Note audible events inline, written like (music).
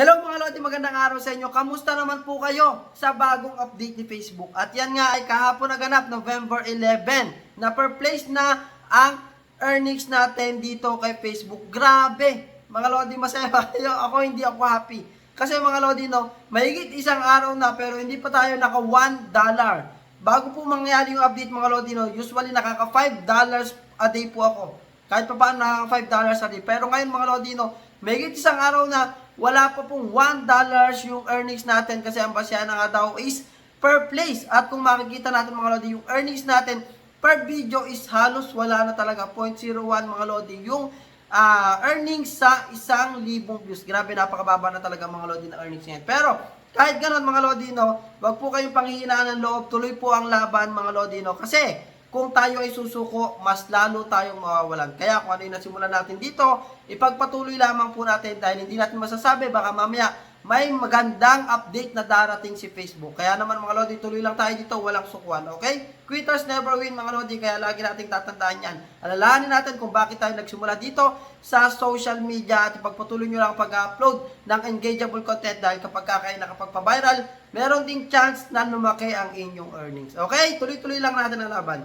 Hello mga Lodi, magandang araw sa inyo. Kamusta naman po kayo sa bagong update ni Facebook? At yan nga ay kahapon naganap, November 11, na per place na ang earnings natin dito kay Facebook. Grabe! Mga Lodi, masaya ba (laughs) kayo? Ako hindi ako happy. Kasi mga Lodi, no, mahigit isang araw na pero hindi pa tayo naka 1 dollar. Bago po mangyari yung update mga Lodi, no, usually nakaka 5 dollars a day po ako. Kahit pa paano nakaka 5 dollars a day. Pero ngayon mga Lodi, no, mahigit isang araw na wala pa pong 1 dollars yung earnings natin kasi ang basya na nga daw is per place. At kung makikita natin mga Lodi, yung earnings natin per video is halos wala na talaga. 0.01 mga Lodi yung ah, earnings sa isang libong views. Grabe, napakababa na talaga mga Lodi na earnings ngayon. Pero kahit ganun mga Lodi, no, wag po kayong panghihinaan ng loob. Tuloy po ang laban mga Lodi, no. Kasi kung tayo ay susuko, mas lalo tayong mawawalan. Kaya kung ano yung nasimulan natin dito, ipagpatuloy lamang po natin dahil hindi natin masasabi, baka mamaya may magandang update na darating si Facebook. Kaya naman mga Lodi, tuloy lang tayo dito, walang sukuan, okay? Quitters never win mga Lodi, kaya lagi nating tatandaan yan. Alalahanin natin kung bakit tayo nagsimula dito sa social media at ipagpatuloy nyo lang ang pag-upload ng engageable content dahil kapag ka kayo nakapagpa-viral, meron ding chance na lumaki ang inyong earnings. Okay? Tuloy-tuloy lang natin ang laban.